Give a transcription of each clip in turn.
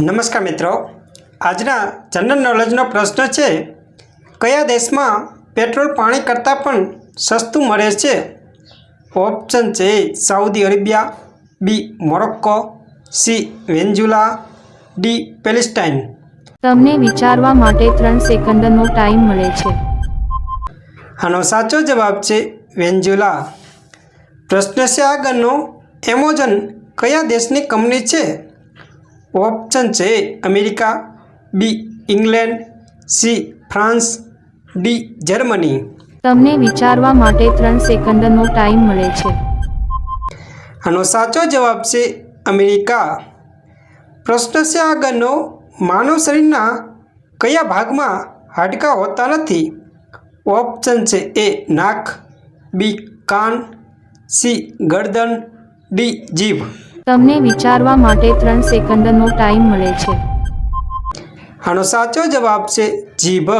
નમસ્કાર મિત્રો. આજના જનરલ નોલેજનો પ્રશ્ન છે કયા દેશમાં પેટ્રોલ પાણી કરતાં પણ સસ્તું મળે છે? ઓપ્શન છે Saudi Arabia B Morocco C Venezuela D Palestine. તમને વિચારવા માટે ત્રણ સેકન્ડનો ટાઈમ મળે છે. આનો સાચો જવાબ છે વેન્ઝુલા પ્રશ્ન છે આગળનો એમોઝન કયા દેશની કંપની છે? ઓપ્શન છે America B England C France D Germany. તમને વિચારવા માટે ત્રણ સેકન્ડનો ટાઈમ મળે છે. આનો સાચો જવાબ છે અમેરિકા. પ્રશ્ન છે આગળનો માનવ શરીરના કયા ભાગમાં હાડકાં હોતા નથી? ઓપ્શન છે એ નાક બી કાન સી ગરદન ડી જીભ. તમને વિચારવા માટે ત્રણ સેકન્ડનો ટાઈમ મળે છે. આનો સાચો જવાબ છે જીભ.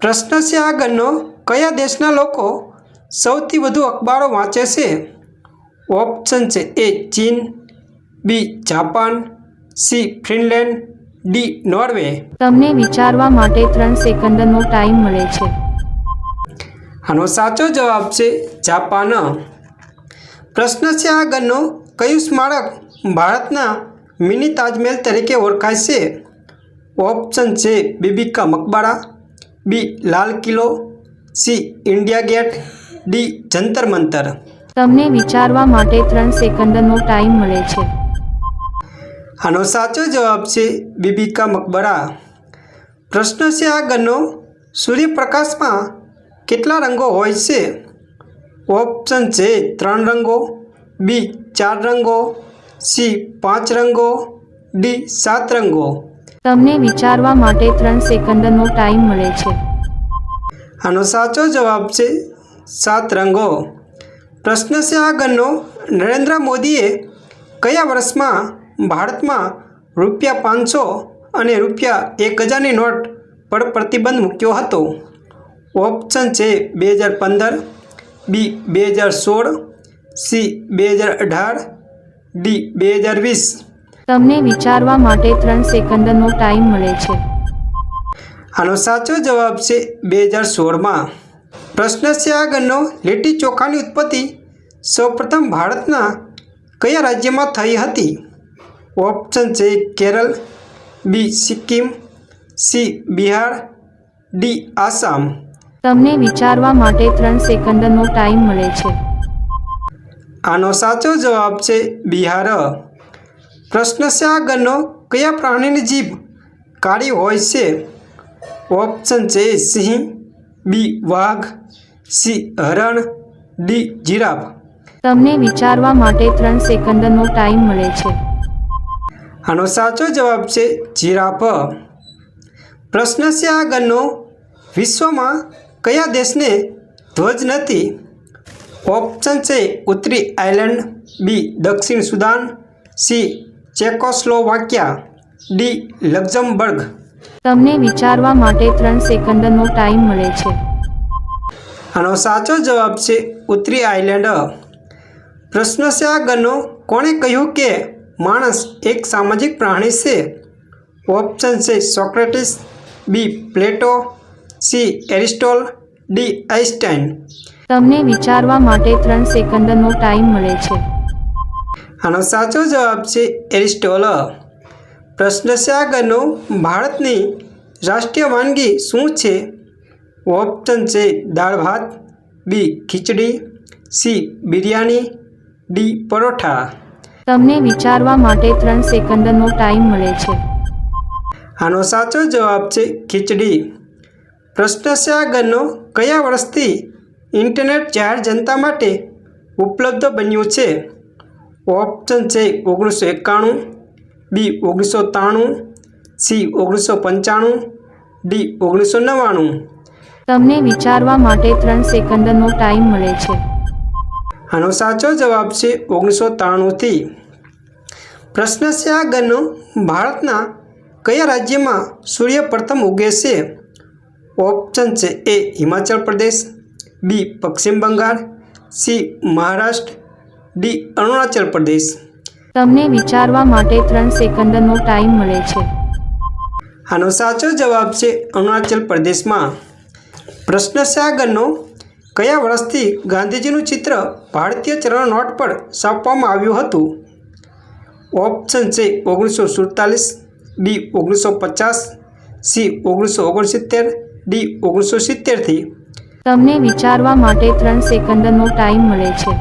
પ્રશ્ન છે આગળનો કયા દેશના લોકો સૌથી વધુ અખબારો વાંચે છે? ઓપ્શન છે એ ચીન B Japan C Finland D Norway. તમને વિચારવા માટે ત્રણ સેકન્ડનો ટાઈમ મળે છે. આનો સાચો જવાબ છે જાપાન. પ્રશ્ન છે આગળનો કયું સ્મારક ભારતના મિની તાજમહેલ તરીકે ઓળખાય છે ઓપ્શન છે બીબીકા મકબરા B Lal Qila C India Gate D Jantar Mantar. તમને વિચારવા માટે ત્રણ સેકન્ડનો ટાઈમ મળે છે. આનો સાચો જવાબ છે બીબીકા મકબરા. પ્રશ્ન છે આગળનો સૂર્યપ્રકાશમાં કેટલા રંગો હોય છે? ઓપ્શન છે ત્રણ રંગો બી ચાર રંગો સી પાંચ રંગો ડી સાત રંગો. તમને વિચારવા માટે ત્રણ સેકન્ડનો ટાઈમ મળે છે. આનો સાચો જવાબ છે સાત રંગો. પ્રશ્ન છે આગળનો નરેન્દ્ર મોદીએ કયા વર્ષમાં ભારતમાં રૂપિયા પાંચસો અને રૂપિયા એક હજારની નોટ પર પ્રતિબંધ મૂક્યો હતો? ઓપ્શન છે બે હજાર પંદર બી બે હજાર સોળ સી બે હજાર અઢાર ડી બે હજાર વીસ. તમને વિચારવા માટે ત્રણ સેકન્ડનો ટાઈમ મળે છે. આનો સાચો જવાબ છે બે હજાર સોળમાં. પ્રશ્ન છે આગળનો લીટી ચોખાની ઉત્પત્તિ સૌપ્રથમ ભારતના કયા રાજ્યમાં થઈ હતી? ઓપ્શન છે Kerala B Sikkim C Bihar D Assam. તમને વિચારવા માટે ત્રણ સેકન્ડનો ટાઈમ મળે છે. આનો સાચો જવાબ છે બિહાર. પ્રશ્ન છે આગળનો કયા પ્રાણીની જીભ કાળી હોય છે? ઓપ્શન છે સિંહ બી વાઘ સી હરણ ડી જીરાફ. તમને વિચારવા માટે ત્રણ સેકન્ડનો ટાઈમ મળે છે. આનો સાચો જવાબ છે જીરાફ. પ્રશ્ન છે આગળનો વિશ્વમાં કયા દેશને ધ્વજ નથી? ઓપ્શન છે ઉત્તરી આયર્લેન્ડ બી દક્ષિણ Sudan C Czechoslovakia D Luxembourg. તમને વિચારવા માટે ત્રણ સેકન્ડનો ટાઈમ મળે છે. આનો સાચો જવાબ છે ઉત્તરી આયર્લેન્ડ પ્રશ્ન છે આગળનો કોણે કહ્યું કે માણસ એક સામાજિક પ્રાણી છે? ઓપ્શન છે સોક્રેટિસ બી પ્લેટો સી એરિસ્ટોલ ડી આઈન્સ્ટાઈન તમને વિચારવા માટે ત્રણ સેકન્ડનો ટાઈમ મળે છે. આનો સાચો જવાબ છે એરિસ્ટોલ પ્રશ્ન છે આગળનો ભારતની રાષ્ટ્રીય વાનગી શું છે? ઓપ્શન છે દાળ ભાત B khichdi C biryani D paratha. તમને વિચારવા માટે ત્રણ સેકન્ડનો ટાઈમ મળે છે. આનો સાચો જવાબ છે ખીચડી. પ્રશ્ન છે આગળનો કયા વર્ષથી ઇન્ટરનેટ જાહેર જનતા માટે ઉપલબ્ધ બન્યું છે. ઓપ્શન છે ઓગણીસો એકાણું બી ઓગણીસો ત્રાણું સી ઓગણીસો પંચાણું ડી ઓગણીસો નવ્વાણું. તમને વિચારવા માટે ત્રણ સેકન્ડનો ટાઈમ મળે છે. આનો સાચો જવાબ છે ઓગણીસો ત્રાણુંથી. પ્રશ્ન છે આગળનો ભારતના કયા રાજ્યમાં સૂર્ય પ્રથમ ઉગે છે? ઓપ્શન છે એ Himachal Pradesh B Paschim Bengal C Maharashtra D Arunachal Pradesh. તમને વિચારવા માટે ત્રણ સેકન્ડનો ટાઈમ મળે છે. આનો સાચો જવાબ છે અરુણાચલ પ્રદેશમાં. પ્રશ્ન સાગરનો કયા વર્ષથી ગાંધીજીનું ચિત્ર ભારતીય ચલણ નોટ પર છાપવામાં આવ્યું હતું? ઓપ્શન છે ઓગણીસો સુડતાલીસ ડી ઓગણીસો પચાસ સી ઓગણીસો ઓગણસિત્તેર ડી ઓગણીસો સિત્તેરથી. તમને વિચારવા માટે ત્રણ સેકન્ડનો ટાઈમ મળે છે.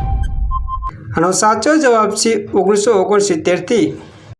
આનો સાચો જવાબ છે ઓગણીસો ઓગણસિત્તેરથી